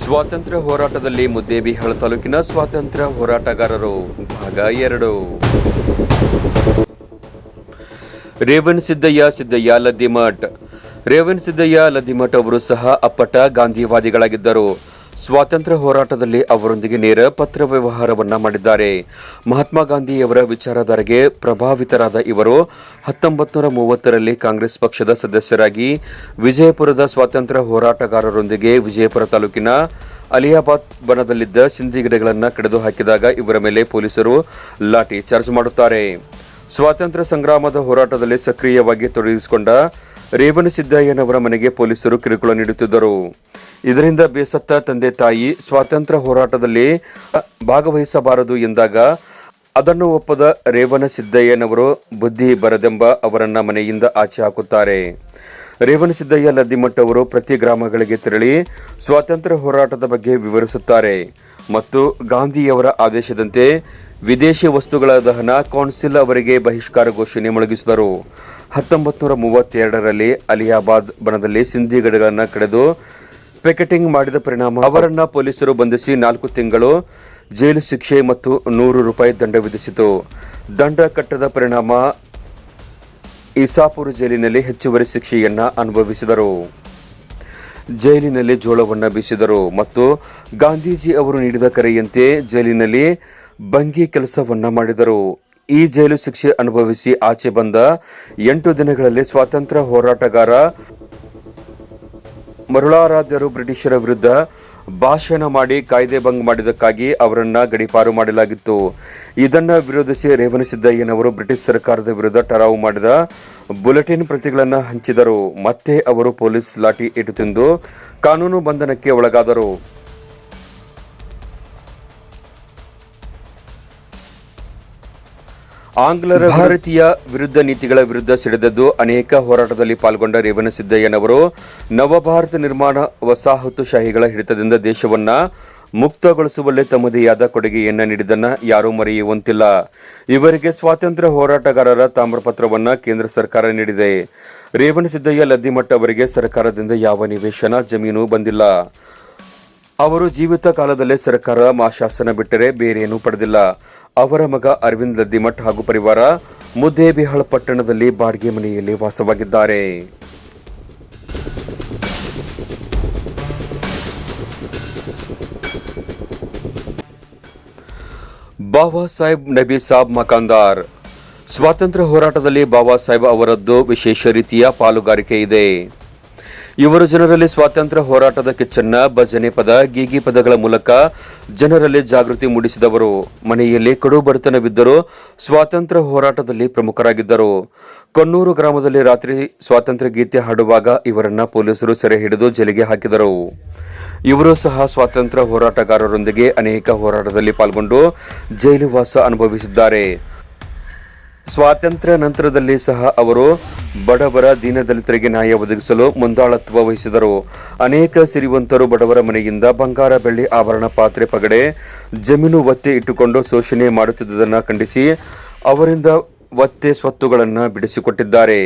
ಸ್ವಾತಂತ್ರ್ಯ ಹೋರಾಟದಲ್ಲಿ ಮುದ್ದೇಬಿಹಾಳ ತಾಲೂಕಿನ ಸ್ವಾತಂತ್ರ್ಯ ಹೋರಾಟಗಾರರು, ಭಾಗ ಎರಡು. ರೇವಣ್ ಸಿದ್ದಯ್ಯ ಸಿದ್ದಯ್ಯ ಲದ್ದಿಮಠ್. ರೇವಣ್ ಸಿದ್ದಯ್ಯ ಲದ್ದಿಮಠ್ ಅವರು ಸಹ ಅಪ್ಪಟ ಗಾಂಧಿವಾದಿಗಳಾಗಿದ್ದರು. ಸ್ವಾತಂತ್ರ್ಯ ಹೋರಾಟದಲ್ಲಿ ಅವರೊಂದಿಗೆ ನೇರ ಪತ್ರ ವ್ಯವಹಾರವನ್ನ ಮಾಡಿದ್ದಾರೆ. ಮಹಾತ್ಮ ಗಾಂಧಿಯವರ ವಿಚಾರಧಾರೆಗೆ ಪ್ರಭಾವಿತರಾದ ಇವರು ಹತ್ತೊಂಬತ್ತು ನೂರ ಮೂವತ್ತರಲ್ಲಿ ಕಾಂಗ್ರೆಸ್ ಪಕ್ಷದ ಸದಸ್ಯರಾಗಿ ವಿಜಯಪುರದ ಸ್ವಾತಂತ್ರ್ಯ ಹೋರಾಟಗಾರರೊಂದಿಗೆ ವಿಜಯಪುರ ತಾಲೂಕಿನ ಅಲಿಯಾಬಾದ್ ಬನದಲ್ಲಿದ್ದ ಸಿಂಧಿ ಗಿಡಗಳನ್ನು ಕಡಿದು ಹಾಕಿದಾಗ ಇವರ ಮೇಲೆ ಪೊಲೀಸರು ಲಾಠಿ ಚಾರ್ಜ್ ಮಾಡುತ್ತಾರೆ. ಸ್ವಾತಂತ್ರ್ಯ ಸಂಗ್ರಾಮದ ಹೋರಾಟದಲ್ಲಿ ಸಕ್ರಿಯವಾಗಿ ತೊಡಗಿಸಿಕೊಂಡ ರೇವಣ ಸಿದ್ದಯ್ಯನವರ ಮನೆಗೆ ಪೊಲೀಸರು ಕಿರುಕುಳ ನೀಡುತ್ತಿದ್ದರು. ಇದರಿಂದ ಬೇಸತ್ತ ತಂದೆ ತಾಯಿ ಸ್ವಾತಂತ್ರ್ಯ ಹೋರಾಟದಲ್ಲಿ ಭಾಗವಹಿಸಬಾರದು ಎಂದಾಗ ಅದನ್ನು ಒಪ್ಪದ ರೇವಣ ಸಿದ್ದಯ್ಯನವರು ಬುದ್ಧಿ ಬರದೆಂಬ ಅವರನ್ನ ಮನೆಯಿಂದ ಆಚೆ ಹಾಕುತ್ತಾರೆ. ರೇವಣ ಸಿದ್ದಯ್ಯ ಪ್ರತಿ ಗ್ರಾಮಗಳಿಗೆ ತೆರಳಿ ಸ್ವಾತಂತ್ರ್ಯ ಹೋರಾಟದ ಬಗ್ಗೆ ವಿವರಿಸುತ್ತಾರೆ. ಮತ್ತು ಗಾಂಧಿಯವರ ಆದೇಶದಂತೆ ವಿದೇಶಿ ವಸ್ತುಗಳ ದಹನ ಕೌನ್ಸಿಲ್ ಅವರಿಗೆ ಬಹಿಷ್ಕಾರ ಘೋಷಣೆ ಮೊಳಗಿಸಿದರು. ಹತ್ತೊಂಬತ್ತು ನೂರ ಮೂವತ್ತೆರಡರಲ್ಲಿ ಅಲಿಯಾಬಾದ್ ಸಿಂಧಿ ಗಡಿಗಳನ್ನು ಕಡಿದು ಪಿಕೆಟಿಂಗ್ ಮಾಡಿದ ಪರಿಣಾಮ. ಅವರನ್ನ ಪೊಲೀಸರು ಬಂಧಿಸಿ ನಾಲ್ಕು ತಿಂಗಳು ಜೈಲು ಶಿಕ್ಷೆ ಮತ್ತು ನೂರು ರೂಪಾಯಿ ದಂಡ ವಿಧಿಸಿತು. ದಂಡ ಕಟ್ಟದ ಪರಿಣಾಮ ಇಸಾಪುರ ಜೈಲಿನಲ್ಲಿ ಹೆಚ್ಚುವರಿ ಶಿಕ್ಷೆಯನ್ನ ಅನುಭವಿಸಿದರು. ಜೈಲಿನಲ್ಲಿ ಜೋಳವನ್ನು ಬೀಸಿದರು ಮತ್ತು ಗಾಂಧೀಜಿ ಅವರು ನೀಡಿದ ಕರೆಯಂತೆ ಜೈಲಿನಲ್ಲಿ ಬಂಗಿ ಕೆಲಸವನ್ನ ಮಾಡಿದರು. ಈ ಜೈಲು ಶಿಕ್ಷೆ ಅನುಭವಿಸಿ ಆಚೆ ಬಂದ ಎಂಟು ದಿನಗಳಲ್ಲಿ ಸ್ವಾತಂತ್ರ್ಯ ಹೋರಾಟಗಾರ ಮರುಳಾರಾಧ್ಯರು ಬ್ರಿಟಿಷರ ವಿರುದ್ಧ ಭಾಷಣ ಮಾಡಿ ಕಾಯ್ದೆ ಭಂಗ್ ಮಾಡಿದ್ದಕ್ಕಾಗಿ ಅವರನ್ನ ಗಡಿಪಾರು ಮಾಡಲಾಗಿತ್ತು. ಇದನ್ನ ವಿರೋಧಿಸಿ ರೇವಣಸಿದ್ದಯ್ಯನವರು ಬ್ರಿಟಿಷ್ ಸರ್ಕಾರದ ವಿರುದ್ಧ ಟರಾವು ಮಾಡಿದ ಬುಲೆಟಿನ್ ಪ್ರತಿಗಳನ್ನು ಹಂಚಿದರು. ಮತ್ತೆ ಅವರು ಪೊಲೀಸ್ ಲಾಠಿ ಇಟ್ಟು ತಿಂದು ಕಾನೂನು ಬಂಧನಕ್ಕೆ ಒಳಗಾದರು. ಆಂಗ್ಲರ ಭಾರತೀಯ ವಿರುದ್ಧ ನೀತಿಗಳ ವಿರುದ್ಧ ಸಿಡಿದದ್ದು ಅನೇಕ ಹೋರಾಟದಲ್ಲಿ ಪಾಲ್ಗೊಂಡ ರೇವಣ ಸಿದ್ದಯ್ಯನವರು. ನವಭಾರತ ನಿರ್ಮಾಣ ವಸಾಹತುಶಾಹಿಗಳ ಹಿಡಿತದಿಂದ ದೇಶವನ್ನ ಮುಕ್ತಗೊಳಿಸುವಲ್ಲೇ ತಮ್ಮದೇ ಆದ ಕೊಡುಗೆಯನ್ನ ನೀಡಿದ್ದನ್ನು ಯಾರೂ ಮರೆಯುವಂತಿಲ್ಲ. ಇವರಿಗೆ ಸ್ವಾತಂತ್ರ್ಯ ಹೋರಾಟಗಾರರ ತಾಮ್ರಪತ್ರವನ್ನ ಕೇಂದ್ರ ಸರ್ಕಾರ ನೀಡಿದೆ. ರೇವಣ ಸಿದ್ದಯ್ಯ ಲದ್ದಿಮಠ್ ಅವರಿಗೆ ಸರ್ಕಾರದಿಂದ ಯಾವ ನಿವೇಶನ ಜಮೀನು ಬಂದಿಲ್ಲ. ಅವರು ಜೀವಿತ ಕಾಲದಲ್ಲೇ ಸರ್ಕಾರ ಮಾಶಾಸನ ಬಿಟ್ಟರೆ ಬೇರೇನೂ ಪಡೆದಿಲ್ಲ. ಅವರ ಮಗ ಅರವಿಂದ್ ಲದ್ದಿಮಠ್ ಹಾಗೂ ಪರಿವಾರ ಮುದ್ದೇಬಿಹಾಳ್ ಪಟ್ಟಣದಲ್ಲಿ ಬಾಡಿಗೆ ಮನೆಯಲ್ಲಿ ವಾಸವಾಗಿದ್ದಾರೆ. ಬಾಬಾ ಸಾಹೇಬ್ ನಬಿ ಸಾಬ್ ಮಕಾಂದಾರ್. ಸ್ವಾತಂತ್ರ್ಯ ಹೋರಾಟದಲ್ಲಿ ಬಾಬಾ ಸಾಹೇಬ್ ಅವರದ್ದು ವಿಶೇಷ ರೀತಿಯ ಪಾಲುಗಾರಿಕೆ ಇದೆ. ಇವರು ಜನರಲ್ಲಿ ಸ್ವಾತಂತ್ರ್ಯ ಹೋರಾಟದ ಕಿಚ್ಚನ್ನ, ಭಜನೆ ಪದ, ಗೀಗಿ ಪದಗಳ ಮೂಲಕ ಜನರಲ್ಲಿ ಜಾಗೃತಿ ಮೂಡಿಸಿದವರು. ಮನೆಯಲ್ಲಿ ಕಡು ಬಡತನವಿದ್ದರೂ ಸ್ವಾತಂತ್ರ್ಯ ಹೋರಾಟದಲ್ಲಿ ಪ್ರಮುಖರಾಗಿದ್ದರು. ಕೊನ್ನೂರು ಗ್ರಾಮದಲ್ಲಿ ರಾತ್ರಿ ಸ್ವಾತಂತ್ರ್ಯ ಗೀತೆ ಹಾಡುವಾಗ ಇವರನ್ನ ಪೊಲೀಸರು ಸೆರೆ ಹಿಡಿದು ಜೈಲಿಗೆ ಹಾಕಿದರು. ಇವರು ಸಹ ಸ್ವಾತಂತ್ರ್ಯ ಹೋರಾಟಗಾರರೊಂದಿಗೆ ಅನೇಕ ಹೋರಾಟದಲ್ಲಿ ಪಾಲ್ಗೊಂಡು ಜೈಲುವಾಸ ಅನುಭವಿಸಿದ್ದಾರೆ. ಸ್ವಾತಂತ್ರ್ಯ ನಂತರದಲ್ಲಿ ಸಹ ಅವರು ಬಡವರ ದೀನದಲಿತರಿಗೆ ನ್ಯಾಯ ಒದಗಿಸಲು ಮುಂದಾಳತ್ವ ವಹಿಸಿದರು. ಅನೇಕ ಸಿರಿವಂತರು ಬಡವರ ಮನೆಯಿಂದ ಬಂಗಾರ ಬೆಳ್ಳಿ ಆಭರಣ ಪಾತ್ರೆ ಪಗಡೆ, ಜಮೀನು ಒತ್ತೆ ಇಟ್ಟುಕೊಂಡು ಶೋಷಣೆ ಮಾಡುತ್ತಿದ್ದುದನ್ನು ಖಂಡಿಸಿ ಅವರಿಂದ ಒತ್ತೆ ಸ್ವತ್ತುಗಳನ್ನು ಬಿಡಿಸಿಕೊಟ್ಟಿದ್ದಾರೆ.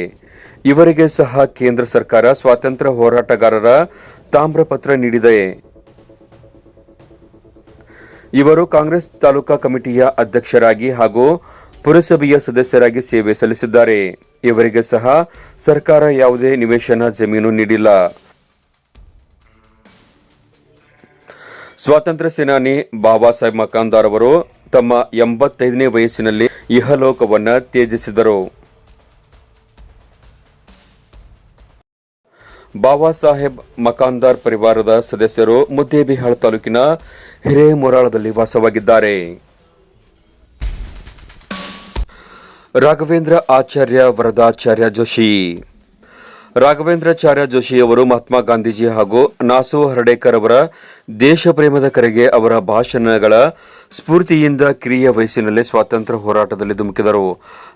ಇವರಿಗೆ ಸಹ ಕೇಂದ್ರ ಸರ್ಕಾರ ಸ್ವಾತಂತ್ರ್ಯ ಹೋರಾಟಗಾರರ ತಾಮ್ರಪತ್ರ ನೀಡಿದೆ. ಇವರು ಕಾಂಗ್ರೆಸ್ ತಾಲೂಕಾ ಕಮಿಟಿಯ ಅಧ್ಯಕ್ಷರಾಗಿ ಹಾಗೂ ಪುರಸಭೆಯ ಸದಸ್ಯರಾಗಿ ಸೇವೆ ಸಲ್ಲಿಸಿದ್ದಾರೆ. ಇವರಿಗೆ ಸಹ ಸರ್ಕಾರ ಯಾವುದೇ ನಿವೇಶನ ಜಮೀನು ನೀಡಿಲ್ಲ. ಸ್ವಾತಂತ್ರ್ಯ ಸೇನಾನಿ ಬಾಬಾ ಸಾಹೇಬ್ ಮಕಾಂದಾರ್ ಅವರು ತಮ್ಮ ಎಂಬತ್ತೈದನೇ ವಯಸ್ಸಿನಲ್ಲಿ ಇಹಲೋಕವನ್ನು ತ್ಯಜಿಸಿದರು. ಬಾಬಾ ಸಾಹೇಬ್ ಮಕಾಂದಾರ್ ಪರಿವಾರದ ಸದಸ್ಯರು ಮುದ್ದೇಬಿಹಾಳ್ ತಾಲೂಕಿನ ಹಿರೇಮೊರಾಳದಲ್ಲಿ ವಾಸವಾಗಿದ್ದಾರೆ. ರಾಘವೇಂದ್ರ ಆಚಾರ್ಯ ವರದಾಚಾರ್ಯ ಜೋಶಿ. ರಾಘವೇಂದ್ರಾಚಾರ್ಯ ಜೋಶಿ ಅವರು ಮಹಾತ್ಮ ಗಾಂಧೀಜಿ ಹಾಗೂ ನಾಸು ಹರಡೇಕರ್ ಅವರ ದೇಶ ಪ್ರೇಮದ ಕರೆಗೆ ಅವರ ಭಾಷಣಗಳ ಸ್ಫೂರ್ತಿಯಿಂದ ಕಿರಿಯ ವಯಸ್ಸಿನಲ್ಲೇ ಸ್ವಾತಂತ್ರ್ಯ ಹೋರಾಟದಲ್ಲಿ ಧುಮುಕಿದರು.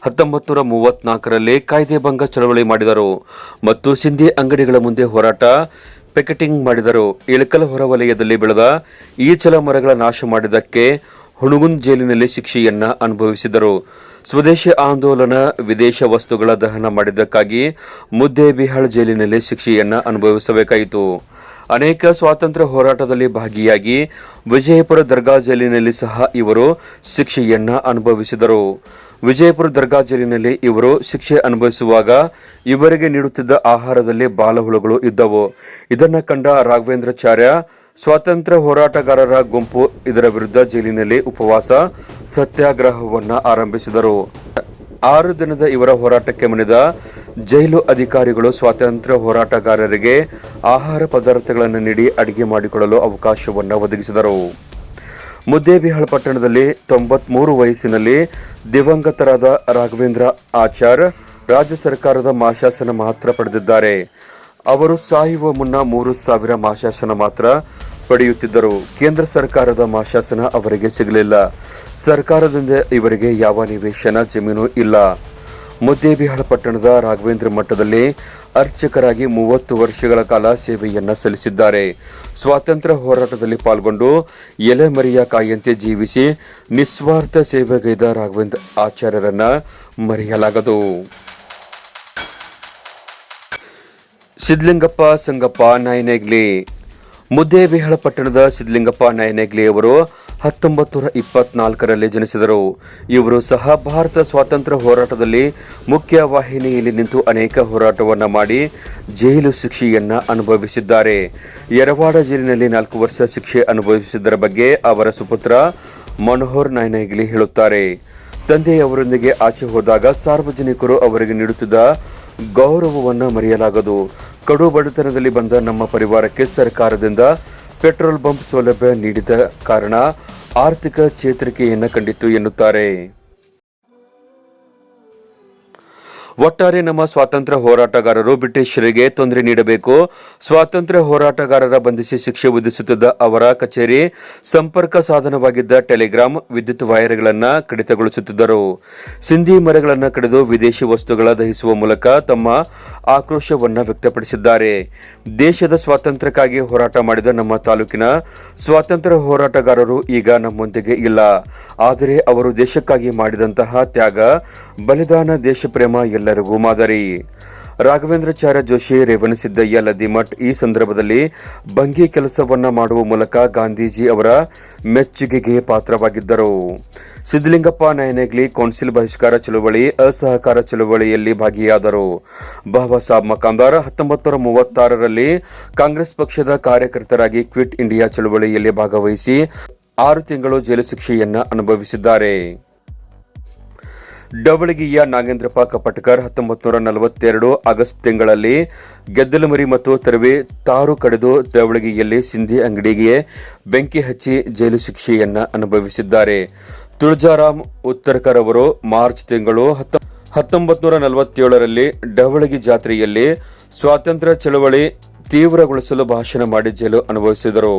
ಹತ್ತೊಂಬತ್ತು ನೂರ ಮೂವತ್ನಾಲ್ಕರಲ್ಲಿ ಕಾಯ್ದೆ ಭಂಗ ಚಳವಳಿ ಮಾಡಿದರು ಮತ್ತು ಸಿಂಧಿ ಅಂಗಡಿಗಳ ಮುಂದೆ ಹೋರಾಟ ಪಿಕೆಟಿಂಗ್ ಮಾಡಿದರು. ಇಳಕಲ್ ಹೊರವಲಯದಲ್ಲಿ ಬೆಳೆದ ಈಚಲ ಮರಗಳ ನಾಶ ಮಾಡಿದ್ದಕ್ಕೆ ಹುಣಗುಂದ್ ಜೈಲಿನಲ್ಲಿ ಶಿಕ್ಷೆಯನ್ನ ಅನುಭವಿಸಿದರು. ಸ್ವದೇಶಿ ಆಂದೋಲನ ವಿದೇಶ ವಸ್ತುಗಳ ದಹನ ಮಾಡಿದ್ದಕ್ಕಾಗಿ ಮುದ್ದೇಬಿಹಾಳ್ ಜೈಲಿನಲ್ಲಿ ಶಿಕ್ಷೆಯನ್ನ ಅನುಭವಿಸಬೇಕಾಯಿತು. ಅನೇಕ ಸ್ವಾತಂತ್ರ್ಯ ಹೋರಾಟದಲ್ಲಿ ಭಾಗಿಯಾಗಿ ವಿಜಯಪುರ ದರ್ಗಾ ಜೈಲಿನಲ್ಲಿ ಸಹ ಇವರು ಶಿಕ್ಷೆಯನ್ನ ಅನುಭವಿಸಿದರು. ವಿಜಯಪುರ ದರ್ಗಾ ಜೈಲಿನಲ್ಲಿ ಇವರು ಶಿಕ್ಷೆ ಅನುಭವಿಸುವಾಗ ಇವರಿಗೆ ನೀಡುತ್ತಿದ್ದ ಆಹಾರದಲ್ಲಿ ಬಾಲಹುಳುಗಳು ಇದ್ದವು. ಇದನ್ನು ಕಂಡ ರಾಘವೇಂದ್ರಾಚಾರ್ಯ ಸ್ವಾತಂತ್ರ್ಯ ಹೋರಾಟಗಾರರ ಗುಂಪು ಇದರ ವಿರುದ್ಧ ಜೈಲಿನಲ್ಲಿ ಉಪವಾಸ ಸತ್ಯಾಗ್ರಹವನ್ನು ಆರಂಭಿಸಿದರು. ಆರು ದಿನದ ಇವರ ಹೋರಾಟಕ್ಕೆ ಮಣಿದ ಜೈಲು ಅಧಿಕಾರಿಗಳು ಸ್ವಾತಂತ್ರ್ಯ ಹೋರಾಟಗಾರರಿಗೆ ಆಹಾರ ಪದಾರ್ಥಗಳನ್ನು ನೀಡಿ ಅಡಿಗೆ ಮಾಡಿಕೊಳ್ಳಲು ಅವಕಾಶವನ್ನು ಒದಗಿಸಿದರು. ಮುದ್ದೇಬಿಹಾಳ್ ಪಟ್ಟಣದಲ್ಲಿ ತೊಂಬತ್ಮೂರು ವಯಸ್ಸಿನಲ್ಲಿ ದಿವಂಗತರಾದ ರಾಘವೇಂದ್ರ ಆಚಾರ್ ರಾಜ್ಯ ಸರ್ಕಾರದ ಮಾಶಾಸನ ಮಾತ್ರ ಪಡೆದಿದ್ದಾರೆ. ಅವರು ಸಾಯುವ ಮುನ್ನ ಮೂರು ಸಾವಿರ ಮಾಶಾಸನ ಮಾತ್ರ ಪಡೆಯುತ್ತಿದ್ದರು. ಕೇಂದ್ರ ಸರ್ಕಾರದ ಮಾಶಾಸನ ಅವರಿಗೆ ಸಿಗಲಿಲ್ಲ. ಸರ್ಕಾರದಿಂದ ಇವರಿಗೆ ಯಾವ ನಿವೇಶನ ಜಮೀನು ಇಲ್ಲ. ಮುದ್ದೇಬಿಹಾಳ ಪಟ್ಟಣದ ರಾಘವೇಂದ್ರ ಮಠದಲ್ಲಿ ಅರ್ಚಕರಾಗಿ ಮೂವತ್ತು ವರ್ಷಗಳ ಕಾಲ ಸೇವೆಯನ್ನ ಸಲ್ಲಿಸಿದ್ದಾರೆ. ಸ್ವಾತಂತ್ರ್ಯ ಹೋರಾಟದಲ್ಲಿ ಪಾಲ್ಗೊಂಡು ಎಲೆಮರಿಯ ಕಾಯಂತೆ ಜೀವಿಸಿ ನಿಸ್ವಾರ್ಥ ಸೇವೆಗೈದ ರಾಘವೇಂದ್ರ ಆಚಾರ್ಯರನ್ನ ಮರೆಯಲಾಗದು. ಸಿದ್ಲಿಂಗಪ್ಪ ಸಂಗಪ್ಪ ನಾಯನೇಗ್ಲಿ. ಮುದ್ದೇಬಿಹಾಳ ಪಟ್ಟಣದ ಸಿದ್ಲಿಂಗಪ್ಪ ನಾಯನೇಗ್ಲಿ ಅವರು ಹತ್ತೊಂಬತ್ತು ನೂರ ಇಪ್ಪತ್ನಾಲ್ಕರಲ್ಲಿ ಜನಿಸಿದರು. ಇವರು ಸಹ ಭಾರತ ಸ್ವಾತಂತ್ರ್ಯ ಹೋರಾಟದಲ್ಲಿ ಮುಖ್ಯ ವಾಹಿನಿಯಲ್ಲಿ ನಿಂತು ಅನೇಕ ಹೋರಾಟವನ್ನು ಮಾಡಿ ಜೈಲು ಶಿಕ್ಷೆಯನ್ನು ಅನುಭವಿಸಿದ್ದಾರೆ. ಯರವಾಡ ಜೈಲಿನಲ್ಲಿ ನಾಲ್ಕು ವರ್ಷ ಶಿಕ್ಷೆ ಅನುಭವಿಸಿದ್ದರ ಬಗ್ಗೆ ಅವರ ಸುಪುತ್ರ ಮನೋಹರ್ ನಾಯನೇಗ್ಲಿ ಹೇಳುತ್ತಾರೆ. ತಂದೆಯವರೊಂದಿಗೆ ಆಚೆ ಹೋದಾಗ ಸಾರ್ವಜನಿಕರು ಅವರಿಗೆ ನೀಡುತ್ತಿದ್ದ ಗೌರವವನ್ನು ಮರೆಯಲಾಗದು. ಕಡು ಬಡತನದಲ್ಲಿ ಬಂದ ನಮ್ಮ ಪರಿವಾರಕ್ಕೆ ಸರ್ಕಾರದಿಂದ ಪೆಟ್ರೋಲ್ ಬಂಪ್ ಸೌಲಭ್ಯ ನೀಡಿದ ಕಾರಣ ಆರ್ಥಿಕ ಚೇತರಿಕೆಯನ್ನು ಕಂಡಿತು ಎನ್ನುತ್ತಾರೆ. ಒಟ್ಟಾರೆ ನಮ್ಮ ಸ್ವಾತಂತ್ರ್ಯ ಹೋರಾಟಗಾರರು ಬ್ರಿಟಿಷರಿಗೆ ತೊಂದರೆ ನೀಡಬೇಕು. ಸ್ವಾತಂತ್ರ್ಯ ಹೋರಾಟಗಾರರ ಬಂಧಿಸಿ ಶಿಕ್ಷೆ ವಿಧಿಸುತ್ತಿದ್ದ ಅವರ ಕಚೇರಿ ಸಂಪರ್ಕ ಸಾಧನವಾಗಿದ್ದ ಟೆಲಿಗ್ರಾಮ್ ವಿದ್ಯುತ್ ವೈರ್ಗಳನ್ನು ಕಡಿತಗೊಳಿಸುತ್ತಿದ್ದರು. ಸಿಂಧಿ ಮರಗಳನ್ನು ಕಡಿದು ವಿದೇಶಿ ವಸ್ತುಗಳ ದಹಿಸುವ ಮೂಲಕ ತಮ್ಮ ಆಕ್ರೋಶವನ್ನು ವ್ಯಕ್ತಪಡಿಸಿದ್ದಾರೆ. ದೇಶದ ಸ್ವಾತಂತ್ರ್ಯಕ್ಕಾಗಿ ಹೋರಾಟ ಮಾಡಿದ ನಮ್ಮ ತಾಲೂಕಿನ ಸ್ವಾತಂತ್ರ್ಯ ಹೋರಾಟಗಾರರು ಈಗ ನಮ್ಮೊಂದಿಗೆ ಇಲ್ಲ. ಆದರೆ ಅವರು ದೇಶಕ್ಕಾಗಿ ಮಾಡಿದಂತಹ ತ್ಯಾಗ, ಬಲಿದಾನ, ದೇಶಪ್ರೇಮ ಎಲ್ಲರಿಗೂ ಮಾದರಿ. ರಾಘವೇಂದ್ರಾಚಾರ್ಯ ಜೋಶಿ ರೇವಣಸಿದ್ದಯ್ಯ ಲದಿಮಠ್ ಈ ಸಂದರ್ಭದಲ್ಲಿ ಭಂಗಿ ಕೆಲಸವನ್ನ ಮಾಡುವ ಮೂಲಕ ಗಾಂಧೀಜಿ ಅವರ ಮೆಚ್ಚುಗೆಗೆ ಪಾತ್ರವಾಗಿದ್ದರು. ಸಿದ್ದಲಿಂಗಪ್ಪ ನಯನೆಗ್ಲಿ ಕೌನ್ಸಿಲ್ ಬಹಿಷ್ಕಾರ ಚಳುವಳಿ, ಅಸಹಕಾರ ಚಳುವಳಿಯಲ್ಲಿ ಭಾಗಿಯಾದರು. ಬಾಬಾ ಸಾಬ್ ಮಕಾಂದಾರ್ ಹತ್ತೊಂಬತ್ತು ಮೂವತ್ತಾರರಲ್ಲಿ ಕಾಂಗ್ರೆಸ್ ಪಕ್ಷದ ಕಾರ್ಯಕರ್ತರಾಗಿ ಕ್ವಿಟ್ ಇಂಡಿಯಾ ಚಳುವಳಿಯಲ್ಲಿ ಭಾಗವಹಿಸಿ ಆರು ತಿಂಗಳು ಜೈಲು ಶಿಕ್ಷೆಯನ್ನು ಅನುಭವಿಸಿದ್ದಾರೆ. ಡವಳಗಿಯ ನಾಗೇಂದ್ರಪ್ಪ ಕಪಟ್ಕರ್ ಹತ್ತೊಂಬತ್ತು ನೂರ ನಲವತ್ತೆರಡು ಆಗಸ್ಟ್ ತಿಂಗಳಲ್ಲಿ ಗೆದ್ದಲಮರಿ ಮತ್ತು ತರುವೆ ತಾರು ಕಡಿದು ಡವಳಗಿಯಲ್ಲಿ ಸಿಂಧಿ ಅಂಗಡಿಗೆ ಬೆಂಕಿ ಹಚ್ಚಿ ಜೈಲು ಶಿಕ್ಷೆಯನ್ನ ಅನುಭವಿಸಿದ್ದಾರೆ. ತುಳಜಾರಾಮ್ ಉತ್ತರಕರ್ ಅವರು ಮಾರ್ಚ್ ತಿಂಗಳು ಹತ್ತೊಂಬತ್ತು ನೂರ ನಲವತ್ತೇಳರಲ್ಲಿ ಡವಳಗಿ ಜಾತ್ರೆಯಲ್ಲಿ ಸ್ವಾತಂತ್ರ್ಯ ಚಳವಳಿ ತೀವ್ರಗೊಳಿಸಲು ಭಾಷಣ ಮಾಡಿ ಜೈಲು ಅನುಭವಿಸಿದರು.